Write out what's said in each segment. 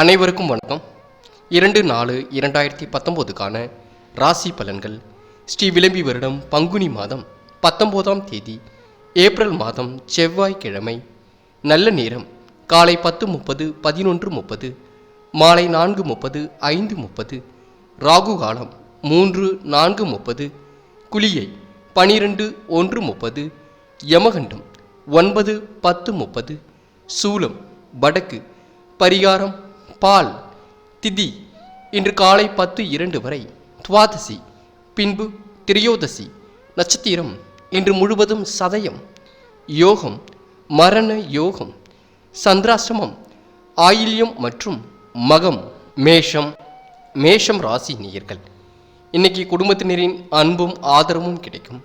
அனைவருக்கும் வணக்கம். இரண்டு நாலு இரண்டாயிரத்தி பத்தொம்போதுக்கான ராசி பலன்கள். ஸ்ரீ விளம்பி வருடம் பங்குனி மாதம் பத்தொம்போதாம் தேதி ஏப்ரல் மாதம் செவ்வாய்க்கிழமை. நல்ல நேரம் காலை பத்து முப்பது பதினொன்று முப்பது மாலை நான்கு முப்பது ஐந்து முப்பது ராகு காலம் மூன்று நான்கு முப்பது குளியை பனிரெண்டு ஒன்று முப்பது யமகண்டம் ஒன்பது பத்து முப்பது சூலம் வடக்கு பரிகாரம் பால் திதி இன்று காலை பத்து இரண்டு வரை துவாதசி பின்பு திரியோதசி நட்சத்திரம் இன்று முழுவதும் சதயம் யோகம் மரண யோகம் சந்திராசிரமம் ஆயில்யம் மற்றும் மகம் மேஷம் மேஷம் ராசி நேயர்கள். இன்னைக்கு குடும்பத்தினரின் அன்பும் ஆதரவும் கிடைக்கும்.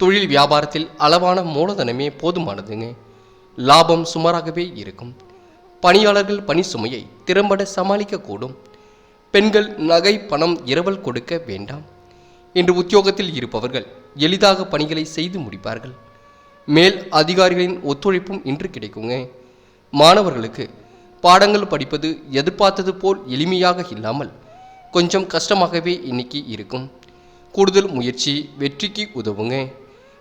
தொழில் வியாபாரத்தில் அளவான மூலதனமே போதுமானதுங்க. லாபம் சுமாராகவே இருக்கும். பணியாளர்கள் பணி சுமையை திறம்பட சமாளிக்கக்கூடும். பெண்கள் நகை பணம் இரவல் கொடுக்க வேண்டாம். இன்று உத்தியோகத்தில் இருப்பவர்கள் எளிதாக பணிகளை செய்து முடிப்பார்கள். மேல் அதிகாரிகளின் ஒத்துழைப்பும் இன்று கிடைக்குங்க. மாணவர்களுக்கு பாடங்கள் படிப்பது எதிர்பார்த்தது போல் எளிமையாக இல்லாமல் கொஞ்சம் கஷ்டமாகவே இன்னைக்கு இருக்கும். கூடுதல் முயற்சி வெற்றிக்கு உதவுங்க.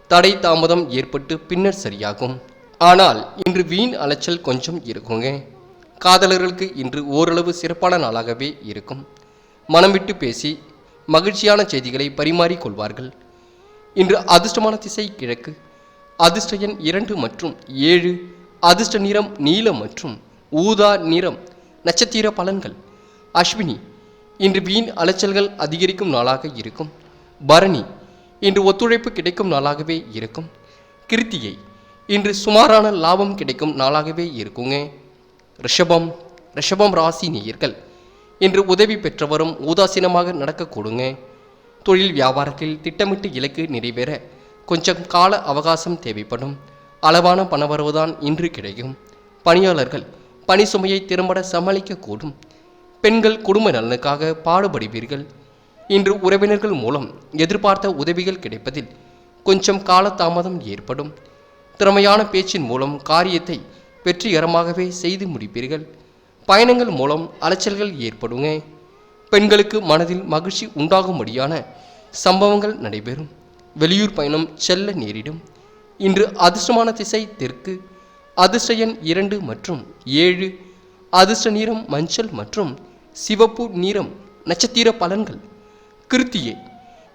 தடை தாமதம் ஏற்பட்டு பின்னர் சரியாகும். ஆனால் இன்று வீண் அலைச்சல் கொஞ்சம் இருக்குங்க. காதலர்களுக்கு இன்று ஓரளவு சிறப்பான நாளாகவே இருக்கும். மனம் விட்டு பேசி மகிழ்ச்சியான செய்திகளை பரிமாறிக் கொள்வார்கள். இன்று அதிர்ஷ்டமான திசை கிழக்கு. அதிர்ஷ்ட எண் இரண்டு மற்றும் ஏழு. அதிர்ஷ்ட நிறம் நீலம் மற்றும் ஊதா நிறம் நட்சத்திர பலன்கள். அஸ்வினி இன்று வீண் அலைச்சல்கள் அதிகரிக்கும் நாளாக இருக்கும். பரணி இன்று ஒத்துழைப்பு கிடைக்கும் நாளாகவே இருக்கும். கிருத்தியை இன்று சுமாரான லாபம் கிடைக்கும் நாளாகவே இருக்குங்க. ரிஷபம் ரிஷபம் ராசி நேயர்கள் இன்று உதவி பெற்றவரும் உதாசீனமாக நடக்கக்கூடுங்க. தொழில் வியாபாரத்தில் திட்டமிட்டு இலக்கு நிறைவேற கொஞ்சம் கால அவகாசம் தேவைப்படும். அளவான பணவரவுதான் இன்று கிடைக்கும். பணியாளர்கள் பணி சுமையை திறம்பட சமாளிக்கக்கூடும். பெண்கள் குடும்ப நலனுக்காக பாடுபடுவீர்கள். இன்று உறவினர்கள் மூலம் எதிர்பார்த்த உதவிகள் கிடைப்பதில் கொஞ்சம் காலதாமதம் ஏற்படும். திறமையான பேச்சின் மூலம் காரியத்தை வெற்றிகரமாகவே செய்து முடிப்பீர்கள். பயணங்கள் மூலம் அலைச்சல்கள் ஏற்படுங்க பெண்களுக்கு மனதில் மகிழ்ச்சி உண்டாகும்படியான சம்பவங்கள் நடைபெறும். வெளியூர் பயணம் செல்ல நேரிடும். இன்று அதிர்ஷ்டமான திசை தெற்கு. அதிர்ஷ்ட எண் இரண்டு மற்றும் ஏழு. அதிர்ஷ்ட நிறம் மஞ்சள் மற்றும் சிவப்பு நிறம் நட்சத்திர பலன்கள். கிருத்தியை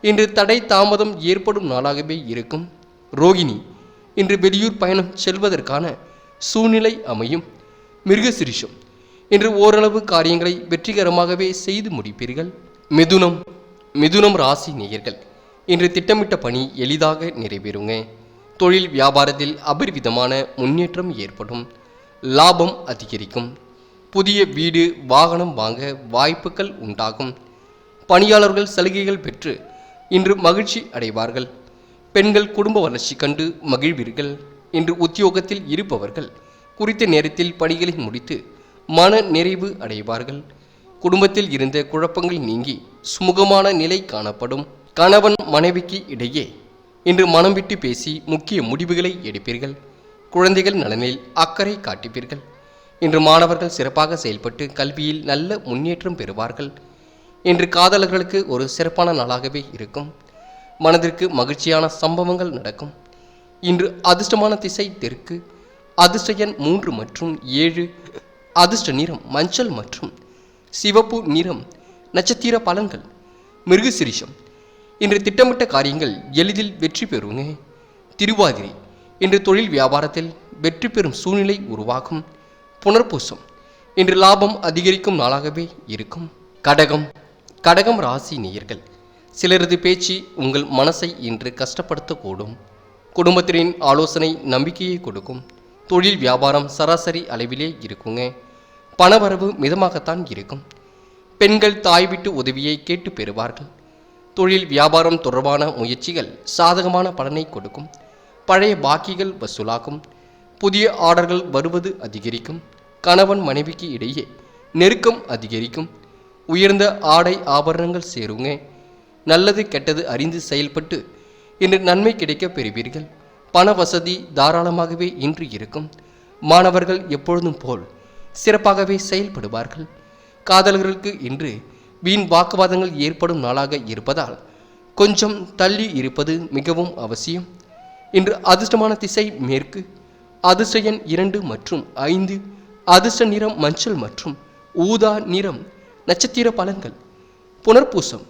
இன்று தடை தாமதம் ஏற்படும் நாளாகவே இருக்கும். ரோகிணி இன்று வெளியூர் பயணம் செல்வதற்கான சூழ்நிலை அமையும். மிருகசிரிஷம் இன்று ஓரளவு காரியங்களை வெற்றிகரமாகவே செய்து முடிப்பீர்கள். மிதுனம் மிதுனம் ராசி நேயர்கள் இன்று திட்டமிட்ட பணி எளிதாக நிறைவேறுங்க. தொழில் வியாபாரத்தில் அபரிவிதமான முன்னேற்றம் ஏற்படும். லாபம் அதிகரிக்கும். புதிய வீடு வாகனம் வாங்க வாய்ப்புகள் உண்டாகும். பணியாளர்கள் சலுகைகள் பெற்று இன்று மகிழ்ச்சி அடைவார்கள். பெண்கள் குடும்ப வளர்ச்சி கண்டு மகிழ்வீர்கள் இன்று உத்தியோகத்தில் இருப்பவர்கள் குறித்த நேரத்தில் பணிகளை முடித்து மன நிறைவு அடைவார்கள். குடும்பத்தில் இருந்த குழப்பங்கள் நீங்கி சுமூகமான நிலை காணப்படும். கணவன் மனைவிக்கு இடையே இன்று மனம் விட்டு பேசி முக்கிய முடிவுகளை எடுப்பீர்கள். குழந்தைகள் நலனில் அக்கறை காட்டிப்பீர்கள். இன்று மாணவர்கள் சிறப்பாக செயல்பட்டு கல்வியில் நல்ல முன்னேற்றம் பெறுவார்கள். இன்று காதலர்களுக்கு ஒரு சிறப்பான நாளாகவே இருக்கும். மனதிற்கு மகிழ்ச்சியான சம்பவங்கள் நடக்கும். இன்று அதிர்ஷ்டமான திசை தெற்கு. அதிர்ஷ்ட எண் மூன்று மற்றும் ஏழு. அதிர்ஷ்ட நிறம் மஞ்சள் மற்றும் சிவப்பு நிறம் நட்சத்திர பலன்கள். மிருகசிரிஷம். இன்று திட்டமிட்ட காரியங்கள் எளிதில் வெற்றி பெறுவங்க திருவாதிரை. இன்று தொழில் வியாபாரத்தில் வெற்றி பெறும் சூழ்நிலை உருவாகும். புனர்பூசம். இன்று லாபம் அதிகரிக்கும் நாளாகவே இருக்கும். கடகம். கடகம் ராசி நேயர்கள். சிலரது பேச்சு உங்கள் மனசை இன்று கஷ்டப்படுத்தக்கூடும். குடும்பத்தினரின் ஆலோசனை நம்பிக்கையை கொடுக்கும். தொழில் வியாபாரம் சராசரி அளவிலே இருக்குங்க. பணவரவு மிதமாகத்தான் இருக்கும். பெண்கள் தாய் விட்டு உதவியை கேட்டு பெறுவார்கள். தொழில் வியாபாரம் தொடர்பான முயற்சிகள் சாதகமான பலனை கொடுக்கும். பழைய பாக்கிகள் வசூலாகும். புதிய ஆர்டர்கள் வருவது அதிகரிக்கும். கணவன் மனைவிக்கு இடையே நெருக்கம் அதிகரிக்கும். உயர்ந்த ஆடை ஆபரணங்கள் சேருங்க. நல்லது கெட்டது அறிந்து செயல்பட்டு இன்று நன்மை கிடைக்க பெறுவீர்கள். பண வசதி தாராளமாகவே இன்று இருக்கும். மாணவர்கள் எப்பொழுதும் போல் சிறப்பாகவே செயல்படுவார்கள். காதலர்களுக்கு இன்று வீண் வாக்குவாதங்கள் ஏற்படும் நாளாக இருப்பதால் கொஞ்சம் தள்ளி இருப்பது மிகவும் அவசியம். இன்று அதிர்ஷ்டமான திசை மேற்கு அதிர்ஷ்ட எண் இரண்டு மற்றும் ஐந்து அதிர்ஷ்ட நிறம் மஞ்சள் மற்றும் ஊதா நிறம் நட்சத்திர பலன்கள் புனர்பூசம்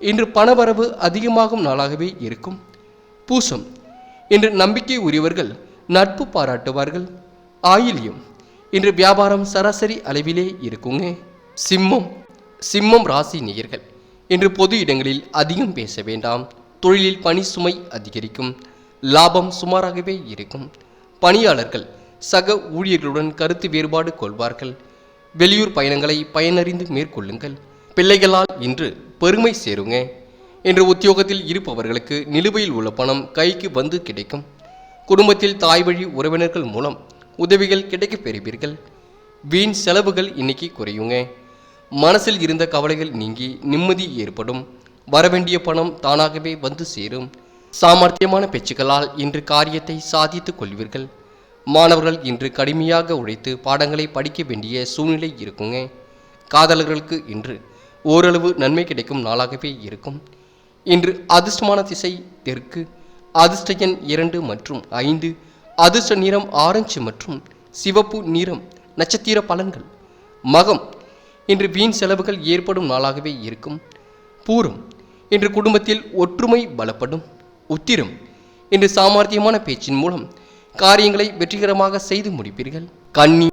இன்று பணவரவு அதிகமாகும் நாளாகவே இருக்கும். பூசம். இன்று நம்பிக்கை உரியவர்கள் நட்பு பாராட்டுவார்கள். ஆயிலியம். இன்று வியாபாரம் சராசரி அளவிலே இருக்குங்க. சிம்மம். சிம்மம் ராசி நேயர்கள். இன்று பொது இடங்களில் அதிகம் பேச வேண்டாம். தொழிலில் பணி சுமை அதிகரிக்கும். லாபம் சுமாராகவே இருக்கும். பணியாளர்கள் சக ஊழியர்களுடன் கருத்து வேறுபாடு கொள்வார்கள். வெளியூர் பயணங்களை பயனறிந்து மேற்கொள்ளுங்கள். பிள்ளைகளால் இன்று பெருமை சேருங்க என்ற உத்தியோகத்தில் இருப்பவர்களுக்கு நிலுவையில் உள்ள பணம் கைக்கு வந்து கிடைக்கும். குடும்பத்தில் தாய் வழி உறவினர்கள் மூலம் உதவிகள் கிடைக்கப் பெறுவீர்கள். வீண் செலவுகள் இன்னைக்கு குறையுங்க. மனசில் இருந்த கவலைகள் நீங்கி நிம்மதி ஏற்படும். வரவேண்டிய பணம் தானாகவே வந்து சேரும். சாமர்த்தியமான பேச்சுக்களால் இன்று காரியத்தை சாதித்துக் கொள்வீர்கள். மாணவர்கள் இன்று கடுமையாக உழைத்து பாடங்களை படிக்க வேண்டிய சூழ்நிலை இருக்குங்க. காதலர்களுக்கு இன்று ஓரளவு நன்மை கிடைக்கும் நாளாகவே இருக்கும். இன்று அதிர்ஷ்டமான திசை தெற்கு அதிர்ஷ்ட எண் இரண்டு மற்றும் ஐந்து அதிர்ஷ்ட நிறம் ஆரஞ்சு மற்றும் சிவப்பு நிறம் நட்சத்திர பலன்கள். மகம் இன்று வீண் செலவுகள் ஏற்படும் நாளாகவே இருக்கும். பூரம் இன்று குடும்பத்தில் ஒற்றுமை பலப்படும். உத்திரம் இன்று சாமர்த்தியமான பேச்சின் மூலம் காரியங்களை வெற்றிகரமாக செய்து முடிப்பீர்கள். கன்னி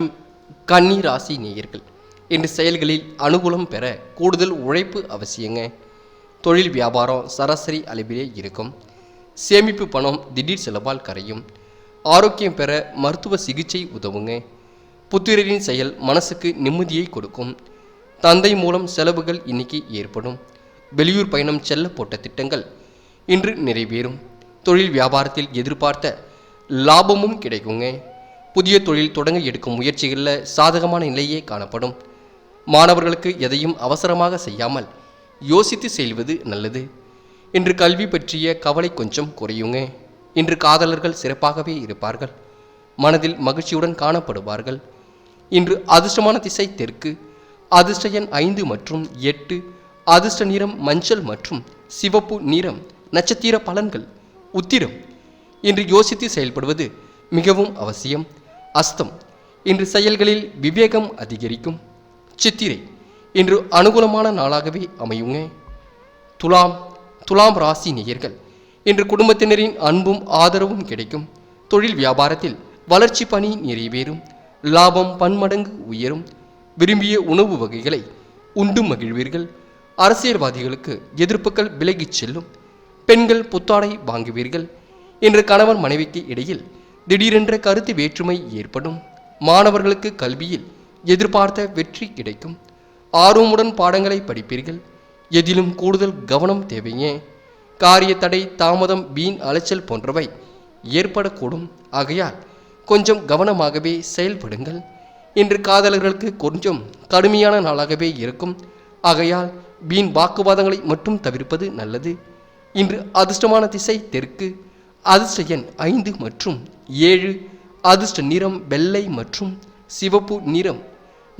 கன்னி ராசி நேயர்கள் என்று செயல்களில் அனுகூலம் பெற கூடுதல் உழைப்பு அவசியங்க. தொழில் வியாபாரம் சராசரி அளவிலே இருக்கும். சேமிப்பு பணம் திடீர் செலவால் கரையும். ஆரோக்கியம் பெற மருத்துவ சிகிச்சை உதவுங்க. புத்திரரின் செயல் மனசுக்கு நிம்மதியை கொடுக்கும். தந்தை மூலம் செலவுகள் இன்னைக்கு ஏற்படும். வெளியூர் பயணம் செல்ல போட்ட திட்டங்கள் இன்று நிறைவேறும். தொழில் வியாபாரத்தில் எதிர்பார்த்த லாபமும் கிடைக்குங்க. புதிய தொழில் தொடங்க எடுக்கும் முயற்சிகளில் சாதகமான நிலையே காணப்படும். மாணவர்களுக்கு எதையும் அவசரமாக செய்யாமல் யோசித்து செல்வது நல்லது. இன்று கல்வி பற்றிய கவலை கொஞ்சம் குறையுங்க. இன்று காதலர்கள் சிறப்பாகவே இருப்பார்கள். மனதில் மகிழ்ச்சியுடன் காணப்படுவார்கள். இன்று அதிர்ஷ்டமான திசை தெற்கு அதிர்ஷ்ட எண் ஐந்து மற்றும் எட்டு அதிர்ஷ்ட நிறம் மஞ்சள் மற்றும் சிவப்பு நிறம் நட்சத்திர பலன்கள் உத்திரம். இன்று யோசித்து செயல்படுவது மிகவும் அவசியம். அஸ்தம் இன்று செயல்களில் விவேகம் அதிகரிக்கும். சித்திரை. இன்று அனுகூலமான நாளாகவே அமையுங்க. துலாம் துலாம் ராசி நேயர்கள் இன்று குடும்பத்தினரின் அன்பும் ஆதரவும் கிடைக்கும். தொழில் வியாபாரத்தில் வளர்ச்சி பணி நிறைவேறும். லாபம் பன்மடங்கு உயரும். விரும்பிய உணவு வகைகளை உண்டு மகிழ்வீர்கள். அரசியல்வாதிகளுக்கு எதிர்ப்புகள் விலகிச் செல்லும். பெண்கள் புத்தாடை வாங்குவீர்கள். இன்று கணவன் மனைவிக்கு இடையில் திடீரென்ற கருத்து வேற்றுமை ஏற்படும். மாணவர்களுக்கு கல்வியில் எதிர்பார்த்த வெற்றி கிடைக்கும். ஆர்வமுடன் பாடங்களை படிப்பீர்கள். எதிலும் கூடுதல் கவனம் தேவையே. காரிய தடை தாமதம் வீண் அலைச்சல் போன்றவை ஏற்படக்கூடும். ஆகையால் கொஞ்சம் கவனமாகவே செயல்படுங்கள். இன்று காதலர்களுக்கு கொஞ்சம் கடுமையான நாளாகவே இருக்கும். ஆகையால் வீண் வாக்குவாதங்களை மட்டும் தவிர்ப்பது நல்லது. இன்று அதிர்ஷ்டமான திசை தெற்கு அதிர்ஷ்ட எண் ஐந்து மற்றும் ஏழு அதிர்ஷ்ட நிறம் வெள்ளை மற்றும் சிவப்பு நிறம்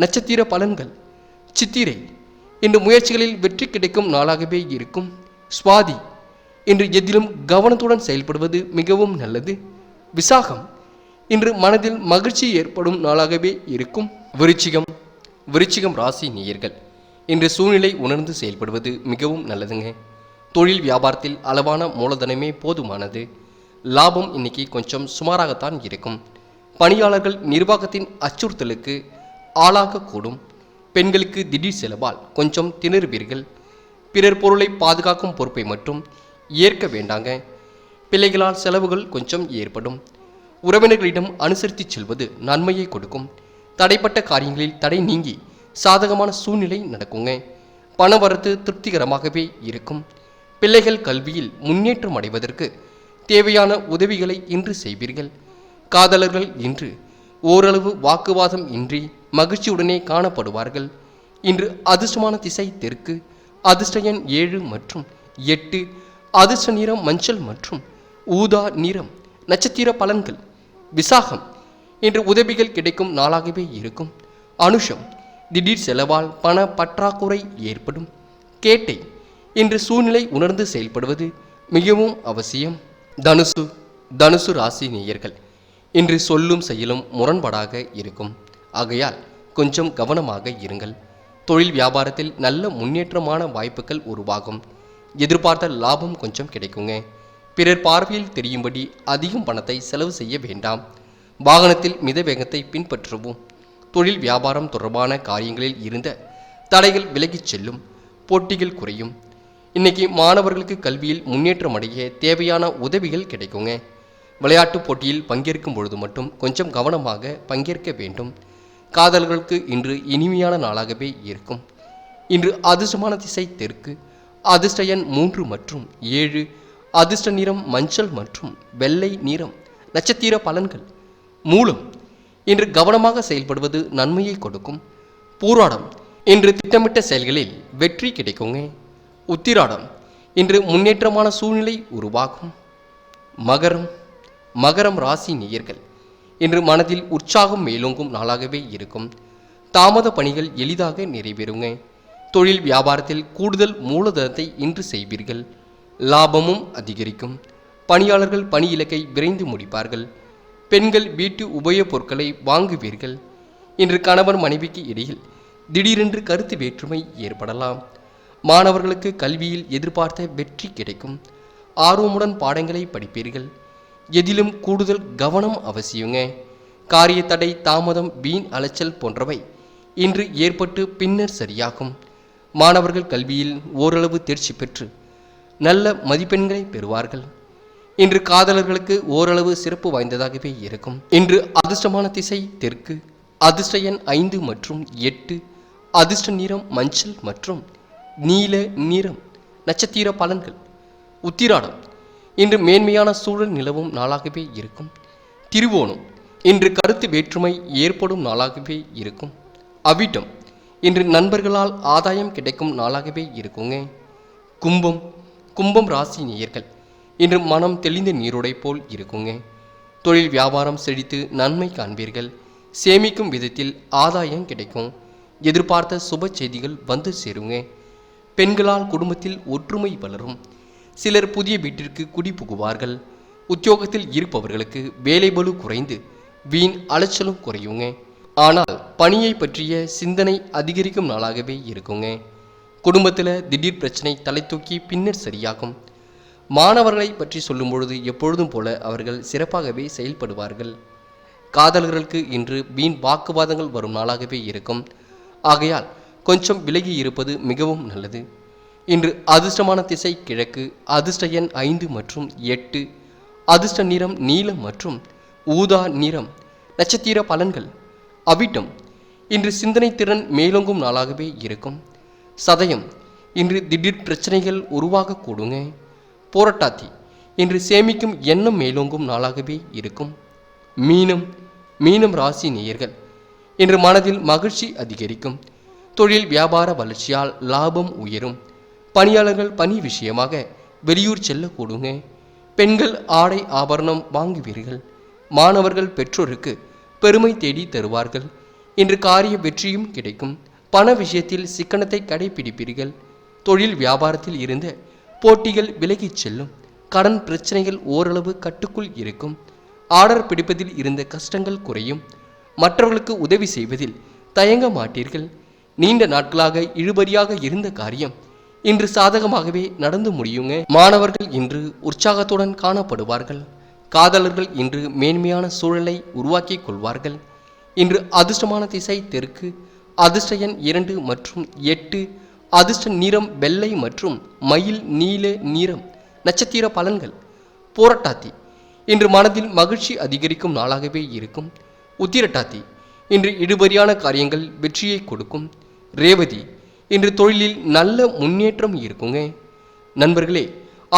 நட்சத்திர பலன்கள். சித்திரை இன்று முயற்சிகளில் வெற்றி கிடைக்கும் நாளாகவே இருக்கும். சுவாதி இன்று எதிலும் கவனத்துடன் செயல்படுவது மிகவும் நல்லது. விசாகம் இன்று மனதில் மகிழ்ச்சி ஏற்படும் நாளாகவே இருக்கும். விருச்சிகம் விருச்சிகம் ராசி நேயர்கள் இன்று சூழ்நிலை உணர்ந்து செயல்படுவது மிகவும் நல்லதுங்க. தொழில் வியாபாரத்தில் அளவான மூலதனமே போதுமானது. லாபம் இன்னைக்கு கொஞ்சம் சுமாராகத்தான் இருக்கும். பணியாளர்கள் நிர்வாகத்தின் அச்சுறுத்தலுக்கு ஆளாகக்கூடும். பெண்களுக்கு திடீர் செலவால் கொஞ்சம் திணறுவீர்கள். பிறர் பொருளை பாதுகாக்கும் பொறுப்பை மட்டும் ஏற்க வேண்டாங்க. பிள்ளைகளால் செலவுகள் கொஞ்சம் ஏற்படும். உறவினர்களிடம் அனுசரித்து செல்வது நன்மையை கொடுக்கும். தடைப்பட்ட காரியங்களில் தடை நீங்கி சாதகமான சூழ்நிலை நடக்குங்க. பணவரத்து திருப்திகரமாகவே இருக்கும். பிள்ளைகள் கல்வியில் முன்னேற்றம் அடைவதற்கு தேவையான உதவிகளை இன்று செய்வீர்கள். காதலர்கள் இன்று ஓரளவு வாக்குவாதம் இன்றி மகிழ்ச்சியுடனே காணப்படுவார்கள். இன்று அதிர்ஷ்டமான திசை தெற்கு அதிர்ஷ்ட எண் ஏழு மற்றும் எட்டு அதிர்ஷ்ட நிறம் மஞ்சள் மற்றும் ஊதா நிறம் நட்சத்திர பலன்கள். விசாகம் இன்று உதவிகள் கிடைக்கும் நாளாகவே இருக்கும். அனுஷம் திடீர் செலவால் பண பற்றாக்குறை ஏற்படும். கேட்டை இன்று சூழ்நிலை உணர்ந்து செயல்படுவது மிகவும் அவசியம். தனுசு தனுசு ராசி நேயர்கள் இன்று சொல்லும் செயலும் முரண்பாடாக இருக்கும். ஆகையால் கொஞ்சம் கவனமாக இருங்கள். தொழில் வியாபாரத்தில் நல்ல முன்னேற்றமான வாய்ப்புகள் உருவாகும். எதிர்பார்த்த லாபம் கொஞ்சம் கிடைக்குங்க. பிறர் பார்வையில் தெரியும்படி அதிகம் பணத்தை செலவு செய்ய வேண்டாம். வாகனத்தில் மித வேகத்தை பின்பற்றவும். தொழில் வியாபாரம் தொடர்பான காரியங்களில் இருந்த தடைகள் விலகிச் செல்லும். போட்டிகள் குறையும். இன்னைக்கு மாணவர்களுக்கு கல்வியில் முன்னேற்றம் அடைய தேவையான உதவிகள் கிடைக்குங்க. விளையாட்டு போட்டியில் பங்கேற்கும் பொழுது மட்டும் கொஞ்சம் கவனமாக பங்கேற்க வேண்டும். காதல்களுக்கு இன்று இனிமையான நாளாகவே இருக்கும். இன்று அதிர்ஷ்டமான திசை தெற்கு அதிர்ஷ்ட எண் மூன்று மற்றும் ஏழு அதிர்ஷ்ட நிறம் மஞ்சள் மற்றும் வெள்ளை நிறம் நட்சத்திர பலன்கள் மூலம் இன்று கவனமாக செயல்படுவது நன்மையை கொடுக்கும். பூராடம் இன்று திட்டமிட்ட செயல்களில் வெற்றி கிடைக்குங்க. உத்திராடம் இன்று முன்னேற்றமான சூழ்நிலை உருவாகும். மகரம் மகரம் ராசி நேயர்கள் இன்று மனதில் உற்சாகம் மேலோங்கும் நாளாகவே இருக்கும். தாமத பணிகள் எளிதாக நிறைவேறுங்க. தொழில் வியாபாரத்தில் கூடுதல் மூலதனத்தை இன்று செய்வீர்கள். லாபமும் அதிகரிக்கும். பணியாளர்கள் பணி இலக்கை விரைந்து முடிப்பார்கள். பெண்கள் வீட்டு உபயோகப் பொருட்களை வாங்குவீர்கள். இன்று கணவன் மனைவிக்கு இடையில் திடீரென்று கருத்து வேற்றுமை ஏற்படலாம். மாணவர்களுக்கு கல்வியில் எதிர்பார்த்த வெற்றி கிடைக்கும். ஆர்வமுடன் பாடங்களை படிப்பீர்கள். எதிலும் கூடுதல் கவனம் அவசியங்க. காரிய தடை தாமதம் வீண் அலைச்சல் போன்றவை இன்று ஏற்பட்டு பின்னர் சரியாகும். மாணவர்கள் கல்வியில் ஓரளவு தேர்ச்சி பெற்று நல்ல மதிப்பெண்களை பெறுவார்கள். இன்று காதலர்களுக்கு ஓரளவு சிறப்பு வாய்ந்ததாகவே இருக்கும். இன்று அதிர்ஷ்டமான திசை தெற்கு அதிர்ஷ்ட எண் ஐந்து மற்றும் எட்டு அதிர்ஷ்ட நிறம் மஞ்சள் மற்றும் நீல நிறம் நட்சத்திர பலன்கள். உத்திராடம் இன்று மேன்மையான சூழல் நிலவும் நாளாகவே இருக்கும். திருவோணம் இன்று கருத்து வேற்றுமை ஏற்படும் நாளாகவே இருக்கும். அவிட்டம் இன்று நண்பர்களால் ஆதாயம் கிடைக்கும் நாளாகவே இருக்குங்க. கும்பம் கும்பம் ராசி நேயர்கள் இன்று மனம் தெளிந்த நீரோடை போல் இருக்குங்க. தொழில் வியாபாரம் செழித்து நன்மை காண்பீர்கள். சேமிக்கும் விதத்தில் ஆதாயம் கிடைக்கும். எதிர்பார்த்த சுப செய்திகள் வந்து சேருங்க. பெண்களால் குடும்பத்தில் ஒற்றுமை வளரும். சிலர் புதிய வீட்டிற்கு குடி புகுவார்கள். உத்தியோகத்தில் இருப்பவர்களுக்கு வேலை பலு குறைந்து வீண் அலைச்சலும் குறையுங்க. ஆனால் பணியை பற்றிய சிந்தனை அதிகரிக்கும் நாளாகவே இருக்குங்க. குடும்பத்தில் திடீர் பிரச்சனை தலை தூக்கி பின்னர் சரியாகும். மாணவர்களை பற்றி சொல்லும் பொழுது எப்பொழுதும் போல அவர்கள் சிறப்பாகவே செயல்படுவார்கள். காதலர்களுக்கு இன்று வீண் வாக்குவாதங்கள் வரும் நாளாகவே இருக்கும். ஆகையால் கொஞ்சம் விலகி இருப்பது மிகவும் நல்லது. இன்று அதிர்ஷ்டமான திசை கிழக்கு அதிர்ஷ்ட எண் ஐந்து மற்றும் எட்டு அதிர்ஷ்ட நிறம் நீலம் மற்றும் ஊதா நிறம் நட்சத்திர பலன்கள். அவிட்டம் இன்று சிந்தனை திறன் மேலோங்கும் நாளாகவே இருக்கும். சதயம் இன்று திடீர் பிரச்சனைகள் உருவாகக்கூடுங்க போராட்டாத்தி இன்று சேமிக்கும் எண்ணம் மேலோங்கும் நாளாகவே இருக்கும். மீனம் மீனம் ராசி நேயர்கள் இன்று மனதில் மகிழ்ச்சி அதிகரிக்கும். தொழில் வியாபார வளர்ச்சியால் லாபம் உயரும். பணியாளர்கள் பணி விஷயமாக வெளியூர் செல்லக்கூடுங்க பெண்கள் ஆடை ஆபரணம் வாங்குவீர்கள். மாணவர்கள் பெற்றோருக்கு பெருமை தேடி தருவார்கள். இன்று காரிய வெற்றியும் கிடைக்கும். பண விஷயத்தில் சிக்கனத்தை கடைபிடிப்பீர்கள். தொழில் வியாபாரத்தில் இருந்த போட்டிகள் விலகிச் செல்லும். கடன் பிரச்சனைகள் ஓரளவு கட்டுக்குள் இருக்கும். ஆர்டர் பிடிப்பதில் இருந்த கஷ்டங்கள் குறையும். மற்றவர்களுக்கு உதவி செய்வதில் தயங்க மாட்டீர்கள். நீண்ட நாட்களாக இழுபறியாக இருந்த காரியம் இன்று சாதகமாகவே நடந்து முடியுங்க. மாணவர்கள் இன்று உற்சாகத்துடன் காணப்படுவார்கள். காதலர்கள் இன்று மேன்மையான சூழலை உருவாக்கிக் கொள்வார்கள். இன்று அதிர்ஷ்டமான திசை தெற்கு அதிர்ஷ்ட எண் இரண்டு மற்றும் எட்டு அதிர்ஷ்ட நிறம் வெள்ளை மற்றும் மயில் நீல நிறம் நட்சத்திர பலன்கள். போராட்டாத்தி இன்று மனதில் மகிழ்ச்சி அதிகரிக்கும் நாளாகவே இருக்கும். உத்திரட்டாத்தி இன்று இடுபறியான காரியங்கள் வெற்றியை கொடுக்கும். ரேவதி இன்று தொழிலில் நல்ல முன்னேற்றம் இருக்குங்க. நண்பர்களே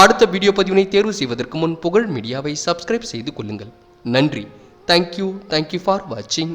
அடுத்த வீடியோ பதிவினை தேர்வு செய்வதற்கு முன் புகழ் மீடியாவை சப்ஸ்கிரைப் செய்து கொள்ளுங்கள். நன்றி. தேங்க்யூ தேங்க்யூ ஃபார் வாட்சிங்